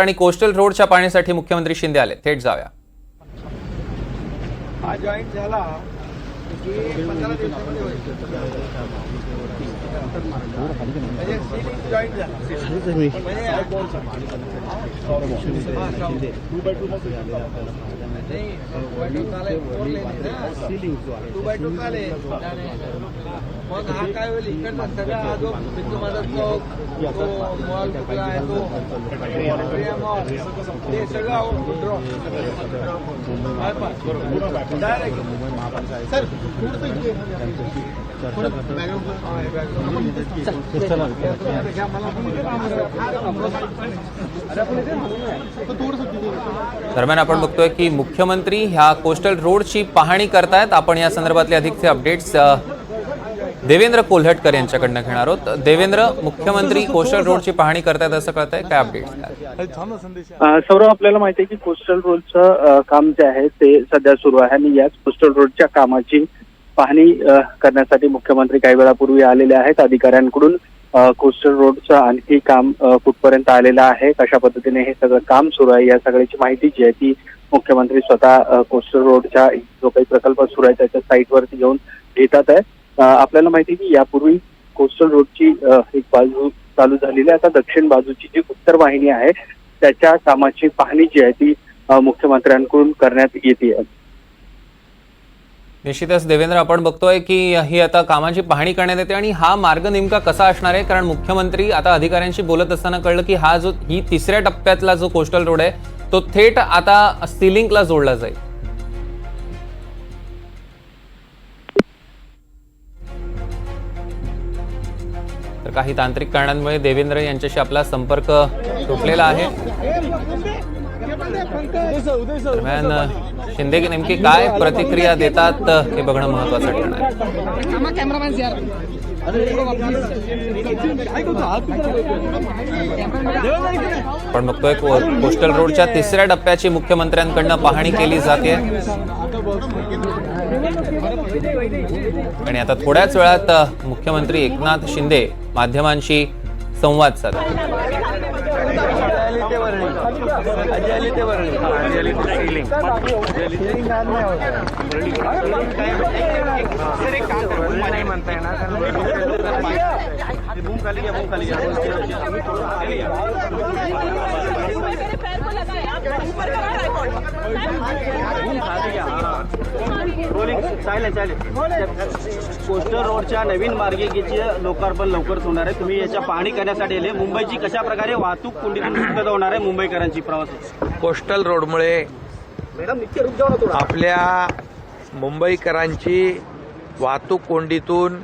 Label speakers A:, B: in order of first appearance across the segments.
A: आणि कोस्टल रोडच्या पाण्यासाठी मुख्यमंत्री शिंदे आले. थेट जाऊया.
B: हा जॉईंट झाला म्हणजे जॉईंट झाला म्हणजे हा two by two two by two चालेल मग हा काय होईल इकडचा सगळा हा जो बिंदू माझा चौक तो मॉल कुठला आहे तो मॉल ते सगळं ड्रॉ डायरेक्ट सर
A: दरम्यान आपण बघतोय की मुख्यमंत्री ह्या कोस्टल रोडची पाहणी करतायत. आपण या संदर्भातले अधिकचे अपडेट्स देवेंद्र कोल्हटकर यांच्याकडनं घेणार आहोत. देवेंद्र मुख्यमंत्री कोस्टल रोडची पाहणी करतायत असं कळतंय. काय अपडेट्स
C: अ, सौरभ आपल्याला माहिती आहे की कोस्टल रोडचं काम जे आहे ते सध्या सुरू आहे आणि याच कोस्टल रोडच्या कामाची पाहणी करण्यासाठी मुख्यमंत्री काही वेळापूर्वी आलेले आहेत. अधिकाऱ्यांकडून कोस्टल रोडचं आणखी काम कुठपर्यंत आलेलं आहे कशा पद्धतीने हे सगळं काम सुरू आहे या सगळ्याची माहिती जी आहे ती मुख्यमंत्री स्वतः कोस्टल रोडच्या जो काही प्रकल्प सुरू आहे त्याच्या साईटवरती घेऊन घेतात आहे. आपल्याला माहिती की यापूर्वी कोस्टल रोडची एक बाजू चालू झालेली आहे. आता दक्षिण बाजूची जी उत्तर वाहिनी आहे त्याच्या कामाची पाहणी जी आहे ती मुख्यमंत्र्यांकडून करण्यात येते
A: निश्चितच देवेंद्र आपण बघतोय की ही आता कामाची पाहणी करण्यात येते आणि हा मार्ग नेमका कसा असणार आहे? कारण मुख्यमंत्री आता अधिकाऱ्यांशी बोलत असताना कळलं की हा जो ही तिसऱ्या टप्प्यातला जो कोस्टल रोड आहे तो थेट आता सिलिंकला जोडला जाईल. तर काही तांत्रिक कारणांमुळे देवेंद्र यांच्याशी आपला संपर्क तुटलेला आहे. दरम्यान शिंदे नेमकी काय प्रतिक्रिया देतात हे बघणं महत्वाचं ठरणार पण बघतोय कोस्टल रोडच्या तिसऱ्या टप्प्याची मुख्यमंत्र्यांकडनं पाहणी केली जाते. आणि आता थोड्याच वेळात मुख्यमंत्री एकनाथ शिंदे माध्यमांशी संवाद
D: आजी आली ते बरं आजी आली ते सिलिंग नाही म्हणता येणार
E: खाली घ्या खाली घ्या
A: साधतील
E: कोस्टल रोडच्या नवीन मार्गिकेचे लोकार्पण लवकरच होणार आहे. तुम्ही याच्या पाहणी करण्यासाठी आले. मुंबईची कशा प्रकारे वाहतूक कोंडीतून मुक्तता होणार आहे मुंबईकरांची प्रवास?
D: कोस्टल रोडमुळे आपल्या मुंबईकरांची वाहतूक कोंडीतून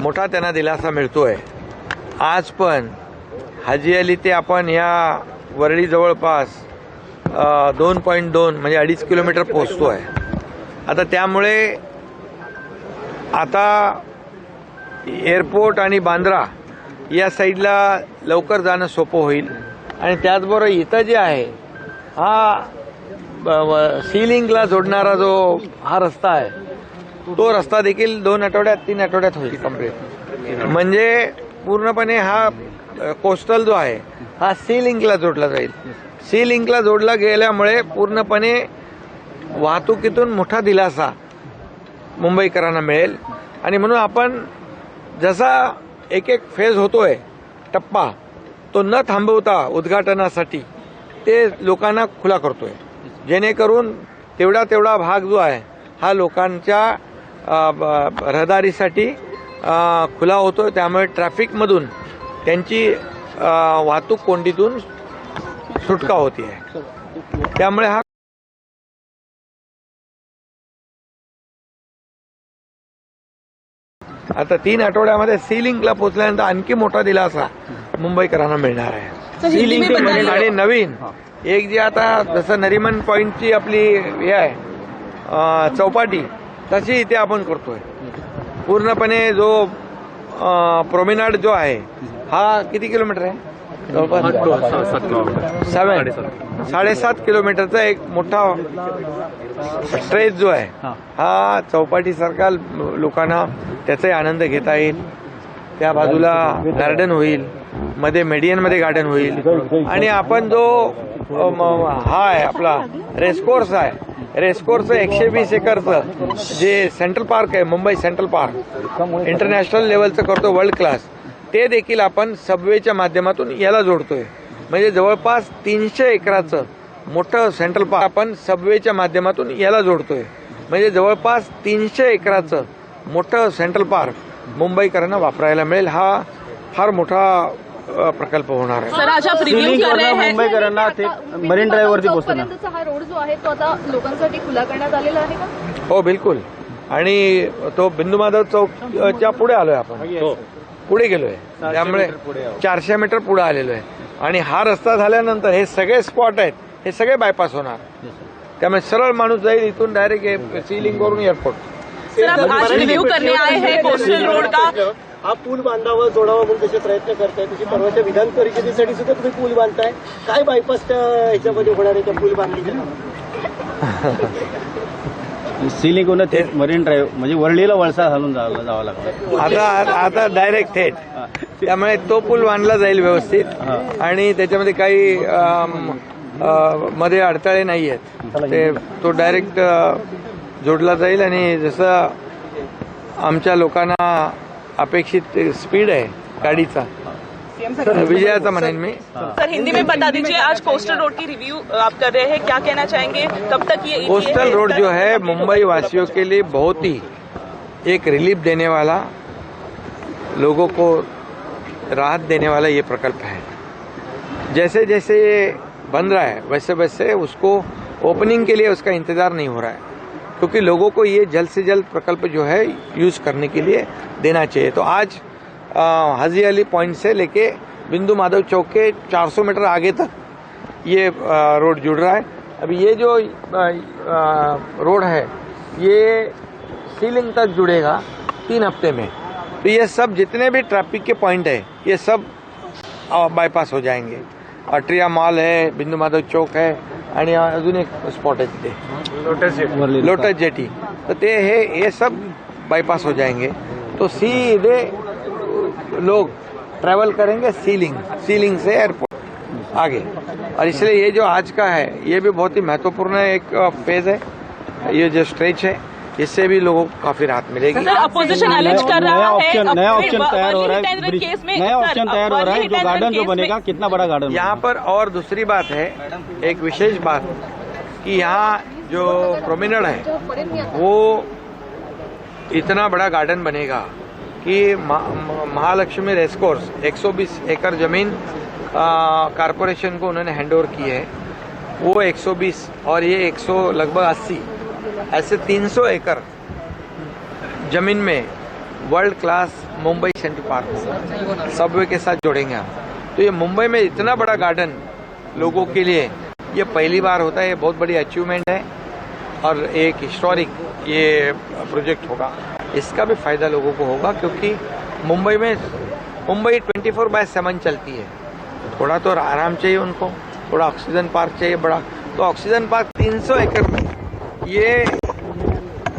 D: मोठा त्यांना दिलासा मिळतोय. आज पण हाजी अली ते आपण ह्या वरळी जवळपास दोन पॉईंट दोन म्हणजे अडीच किलोमीटर पोहोचतो आहे आता त्यामुळे आता एअरपोर्ट आणि बांद्रा या साईडला लवकर जाणं सोपं होईल. आणि त्याचबरोबर इथं जे आहे हा ब- सीलिंगला जोडणारा जो हा रस्ता आहे तो रस्ता देखील दोन आठवड्यात तीन आठवड्यात होईल कंप्लीट म्हणजे पूर्णपणे हा कोस्टल जो आहे हा सी लिंकला जोडला जाईल. सी लिंकला जोडला गेल्यामुळे पूर्णपणे वाहतुकीतून मोठा दिलासा मुंबईकरांना मिळेल. आणि म्हणून आपण जसा एक एक फेज होतोय टप्पा तो न थांबवता उद्घाटनासाठी ते लोकांना खुला करतोय. जेणेकरून तेवढा तेवढा भाग जो आहे हा लोकांच्या ब- रहदारीसाठी खुला होतो त्यामुळे ट्रॅफिकमधून त्यांची वाहतूक कोंडीतून सुटका होती आहे त्यामुळे हा आता तीन आठवड्यामध्ये सी लिंकला पोहोचल्यानंतर आणखी मोठा दिलासा मुंबईकरांना मिळणार आहे. सी लिंक आणि नवीन. एक जी आता जसं नरिमन पॉइंटची आपली हे आहे चौपाटी तशी इथे आपण करतोय. पूर्णपणे जो प्रोमिनाड जो आहे हा किती किलोमीटर आहे? जवळपास सेवन साडेसात किलोमीटरचा एक मोठा स्ट्रेच जो आहे हा. चौपाटीसारखा लोकांना त्याचाही आनंद घेता येईल. त्या बाजूला गार्डन होईल मध्ये मेडियनमध्ये गार्डन होईल. आणि आपण जो हा आहे आपला रेसकोर्स आहे. रेसकोर्सचं एकशे वीस एकरचं जे सेंट्रल पार्क आहे मुंबई सेंट्रल पार्क. इंटरनॅशनल लेवलचं करतो वर्ल्ड क्लास. ते देखील आपण सबवेच्या माध्यमातून याला जोडतोय. म्हणजे जवळपास तीनशे एकराचं मोठं सेंट्रल पार्क आपण सबवेच्या माध्यमातून याला जोडतोय. म्हणजे जवळपास तीनशे एकराचं मोठं सेंट्रल पार्क मुंबईकरांना वापरायला मिळेल. हा फार मोठा प्रकल्प होणार आहे.
F: हैं
E: मुंबईकरांना ते मरीन ड्राईव्ह वरती
F: हा रोड जो आहे तो आता लोकांसाठी खुला करण्यात आलेला आहे का?
D: हो बिलकुल. आणि तो बिंदू माधव चौकच्या पुढे आलोय आपण. पुढे गेलोय. त्यामुळे चारशे मीटर पुढे आलेलो आहे. आणि हा रस्ता झाल्यानंतर हे सगळे स्पॉट आहेत हे सगळे बायपास होणार. त्यामुळे सरळ माणूस जाईल इथून डायरेक्ट सीलिंग करून एअरपोर्ट
F: सर आप आज रिव्ह्यू करने आए हैं कोस्टल रोड का?
G: हा पूल बांधावा जोडावा म्हणून तसे प्रयत्न करताय. तशी परवाच्या विधान परिषदेसाठी सुद्धा तुम्ही पूल बांधताय. काय बायपासच्या ह्याच्यामध्ये होणार आहे त्या पूल बांधली
E: सिलिंग होणं ते मरीन ड्राईव्ह म्हणजे वर्लीला वळसा घालून जावं जावं लागतं.
D: आता आता डायरेक्ट थेट. त्यामुळे तो पूल बांधला जाईल व्यवस्थित. आणि त्याच्यामध्ये काही मध्ये अडथळे नाही आहेत ते तो डायरेक्ट जोडला जाईल आणि जसं आमच्या लोकांना अपेक्षित स्पीड आहे गाडीचा विजयाचा म्हणेन मी
F: सर हिंदी में बता दीजिए आज कोस्टल रोड की रिव्यू आप कर रहे हैं क्या कहना चाहेंगे? कब तक ये
D: कोस्टल रोड जो है मुंबई वासियों के लिए बहुत ही एक रिलीफ देने वाला लोगों को राहत देने वाला ये प्रकल्प है। जैसे जैसे ये बन रहा है वैसे वैसे उसको ओपनिंग के लिए उसका इंतज़ार नहीं हो रहा है क्योंकि लोगों को ये जल्द से जल्द प्रकल्प जो है यूज़ करने के लिए देना चाहिए। तो आज हाजी अली पॉइंट से लेके बिंदु माधव चौक के 400 मीटर आगे तक ये रोड जुड़ रहा है। अभी ये जो रोड है ये सीलिंग तक जुड़ेगा तीन हफ़्ते में। तो ये सब जितने भी ट्रैफ़िक के पॉइंट है ये सब बाईपास हो जाएँगे। अट्रिया मॉल है बिंदु माधव चौक है आणि अजून एक स्पॉट आहे तिथे लोटस जेटी तर ते हे हे सब बाईपास हो जाएँगे। तो सीधे लोग ट्रैवल करेंगे सीलिंग सीलिंग से एयरपोर्ट आगे। और इसलिए ये जो आज का है ये भी बहुत ही महत्वपूर्ण एक फ़ेज़ है। ये जो स्ट्रेच है इससे भी लोगों को काफ़ी राहत मिलेगी।
F: सर अपोजिशन एलिज कर
E: नया
F: रहा है
E: ऑप्शन नया ऑप्शन तैयार हो रहा है
F: केस में
E: नया ऑप्शन तैयार हो रहा है। जो गार्डन जो बनेगा कितना बड़ा गार्डन
D: यहाँ पर और दूसरी बात है एक विशेष बात कि यहाँ जो प्रोमिनल है वो इतना बड़ा गार्डन बनेगा। कि महालक्ष्मी रेसकोर्स 120 एकड़ ज़मीन कारपोरेशन को उन्होंने हैंड की है। वो 120 और ये 100 लगभग 80 ऐसे 300 एकड़ ज़मीन में world class Mumbai Central Park subway के साथ जोड़ेंगे तो ये मुंबई में इतना बड़ा गार्डन लोगों के लिए, ये पहली बार होता है, ये बहुत बड़ी अचीवमेंट है और एक हिस्टोरिक ये प्रोजेक्ट होगा। इसका भी फ़ायदा लोगों को होगा क्योंकि मुंबई में मुंबई 24 फोर बाय सेवन चलती है। थोड़ा तो आराम चाहिए उनको थोड़ा ऑक्सीजन पार्क चाहिए बड़ा। तो ऑक्सीजन पार्क 300 एकड़ में ये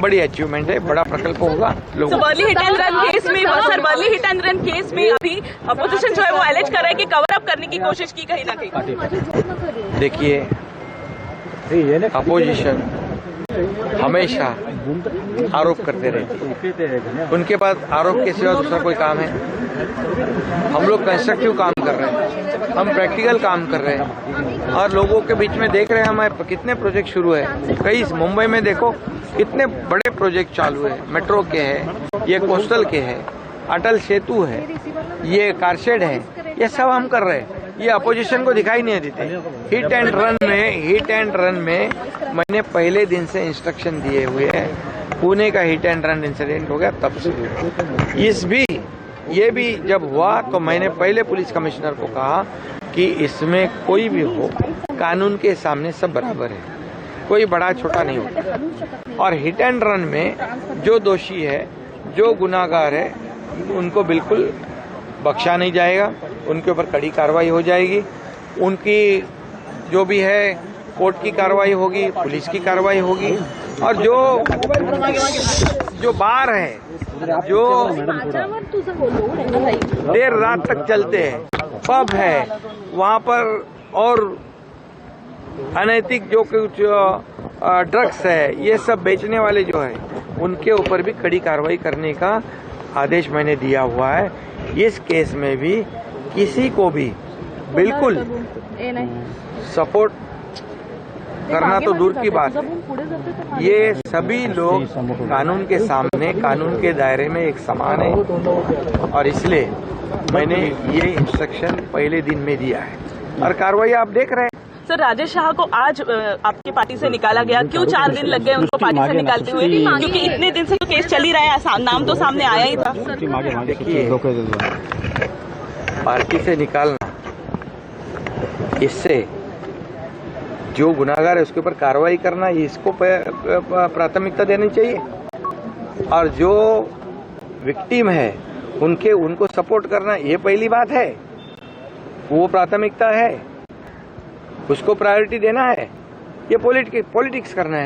D: बड़ी अचीवमेंट है बड़ा प्रकल्प होगा
F: सो
D: लोगों
F: Worli hit and run case में sir Worli hit and run case में अभी अपोजिशन जो है वो एलिज कर रहा है कि कवर अप करने की कोशिश की कहीं ना कहीं।
D: देखिए अपोजिशन हमेशा आरोप करते रहे। उनके पास आरोप के सिवा दूसरा कोई काम है? हम लोग कंस्ट्रक्टिव काम कर रहे हैं। हम प्रैक्टिकल काम कर रहे हैं। और लोगों के बीच में देख रहे हैं हमारे कितने प्रोजेक्ट शुरू है। कई मुंबई में देखो, कितने बड़े प्रोजेक्ट चालू है। मेट्रो के है, ये कोस्टल के है, अटल सेतु है, ये कारशेड है, ये सब हम कर रहे हैं। ये अपोजिशन को दिखाई नहीं देते। हिट एंड रन में हिट एंड रन में मैंने पहले दिन से इंस्ट्रक्शन दिए हुए हैं। पुणे का हिट एंड रन इंसिडेंट हो गया, तब से। इस भी, ये भी जब हुआ तो मैंने पहले पुलिस कमिश्नर को कहा कि इसमें कोई भी हो, कानून के सामने सब बराबर है। कोई बड़ा छोटा नहीं होता। और हिट एंड रन में जो दोषी है, जो गुनाहगार है, उनको बिल्कुल बख्शा नहीं जाएगा। उनके ऊपर कड़ी कार्रवाई हो जाएगी। उनकी जो भी है, कोर्ट की कार्रवाई होगी, पुलिस की कार्रवाई होगी। और जो जो बार है, जो देर रात तक चलते हैं, पब है, वहाँ पर और अनैतिक जो कुछ ड्रग्स है, ये सब बेचने वाले जो है, उनके ऊपर भी कड़ी कार्रवाई करने का आदेश मैंने दिया हुआ है। इस केस में भी किसी को भी बिल्कुल सपोर्ट करना तो दूर की बात है ये सभी लोग कानून के सामने कानून के दायरे में एक समान है। और इसलिए मैंने ये इंस्ट्रक्शन पहले दिन में दिया है। और कार्रवाई आप देख रहे हैं।
F: सर राजेश शाह को आज आपकी पार्टी से निकाला गया। क्यों चार दिन लग गए उनको पार्टी से निकालते हुए? क्योंकि इतने दिन से तो केस चल ही रहा है नाम तो सामने आया ही था।
D: देखिए पार्टी से निकालना। इससे जो गुनाहगार है, उसके ऊपर कार्रवाई करना, इसको प्राथमिकता देनी चाहिए। और जो विक्टिम है, उनके, उनको सपोर्ट करना, ये पहली बात है। वो प्राथमिकता है। उसको प्रायोरिटी देना है। ये पॉलिटिक्स करना है।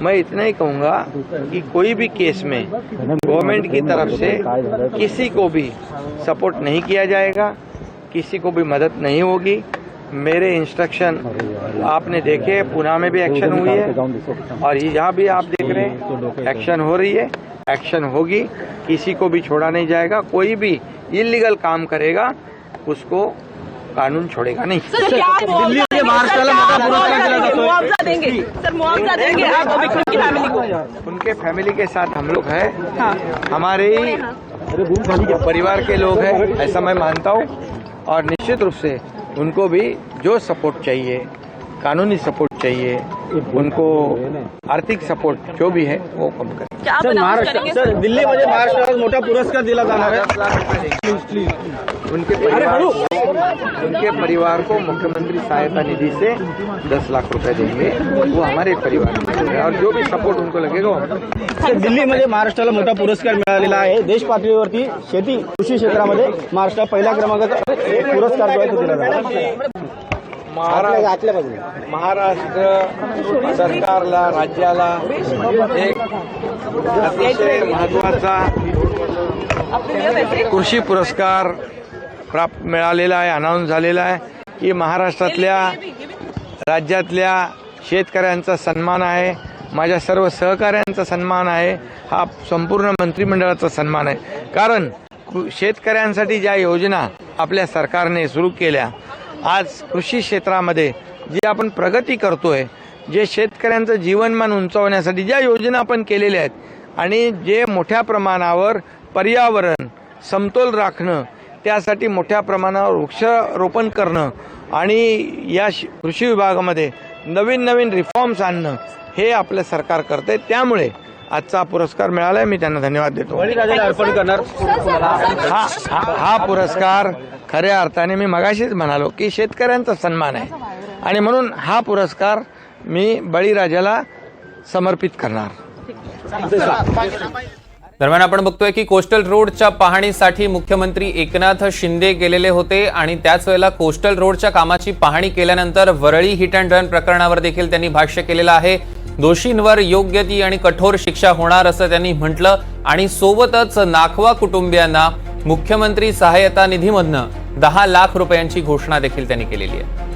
D: मैं इतना ही कहूँगा कि कोई भी केस में गवर्नमेंट की तरफ़ से किसी को भी सपोर्ट नहीं किया जाएगा, किसी को भी मदद नहीं होगी। मेरे इंस्ट्रक्शन आपने देखे, पुणे में भी एक्शन हुई है और यहाँ भी आप देख रहे हैं एक्शन हो रही है। एक्शन होगी, किसी को भी छोड़ा नहीं जाएगा। कोई भी इलीगल काम करेगा, उसको कानून छोड़ेगा नहीं।
F: सर क्या मुआवजा देंगे?
E: महाराष्ट्राला
F: सर,
E: मोठा पुरस्कार दिला जातोय.
F: मुआवजा देंगे? सर मुआवजा देंगे आप विक्टिम की फैमिली को।
D: उनके फैमिली के साथ हम लोग हैं। हमारे परिवार के लोग हैं ऐसा मैं मानता हूँ। और निश्चित रूप से उनको भी जो सपोर्ट चाहिए कानूनी सपोर्ट चाहिए उनको आर्थिक सपोर्ट जो भी है वो कम करें।
F: क्या आप
E: सर महाराष्ट्र
F: करेंगे?
E: सर दिल्लीमध्ये महाराष्ट्राला मोठा पुरस्कार दिला जाणार आहे
D: उनके परिवार उनके परिवार को मुख्यमंत्री सहायता निधि से 10 लाख रुपए देंगे। वो हमारे परिवार हैं और जो भी सपोर्ट उनको लगेगा वो हम करेंगे।
E: सर दिल्लीमध्ये महाराष्ट्राला मोठा पुरस्कार मिळालेला आहे देश पातळीवरती शेती कृषी क्षेत्रामध्ये महाराष्ट्र पहिल्या क्रमांकाचा पुरस्कार जो आहे तो दिला जाणार आहे.
D: महाराष्ट्र महाराष्ट्र सरकारला राज्याला एक अतिशय महत्त्वाचा कृषी पुरस्कार प्राप्त मिळालेला आहे अनाऊन्स झालेला आहे की महाराष्ट्रातल्या राज्यातल्या शेतकऱ्यांचा सन्मान आहे माझ्या सर्व सहकाऱ्यांचा सन्मान आहे हा संपूर्ण मंत्रिमंडळाचा सन्मान आहे. कारण शेतकऱ्यांसाठी ज्या योजना आपल्या सरकारने सुरू केल्या आज कृषी क्षेत्रामध्ये जी आपण प्रगती करतोय जे शेतकऱ्यांचं जीवनमान उंचावण्यासाठी ज्या योजना आपण केलेल्या आहेत आणि जे मोठ्या प्रमाणावर पर्यावरण समतोल राखणं त्यासाठी मोठ्या प्रमाणावर वृक्षारोपण करणं आणि या श- कृषी विभागामध्ये नवीन नवीन रिफॉर्म्स आणणं हे आपलं सरकार करते त्यामुळे आजचा पुरस्कार मिळाला मी त्यांना धन्यवाद देतो.
E: अर्पण करणार.
D: हा हा- हा पुरस्कार खऱ्या अर्थाने मी मगाशीच म्हणालो की शेतकऱ्यांचा सन्मान आहे. आणि म्हणून हा पुरस्कार मी बळीराजाला समर्पित करणार.
A: दरम्यान आपण बघतोय की कोस्टल रोडच्या पाहणीसाठी मुख्यमंत्री एकनाथ शिंदे गेलेले होते आणि त्याच वेळेला कोस्टल रोडच्या कामाची पाहणी केल्यानंतर वरळी हिट अँड रन प्रकरणावर देखील त्यांनी भाष्य केलेलं आहे. दोषींवर योग्य ती आणि कठोर शिक्षा होणार असं त्यांनी म्हटलं आणि सोबतच नाखवा कुटुंबियांना मुख्यमंत्री सहाय्यता निधीमधनं दहा लाख रुपयांची घोषणा देखील त्यांनी केलेली आहे.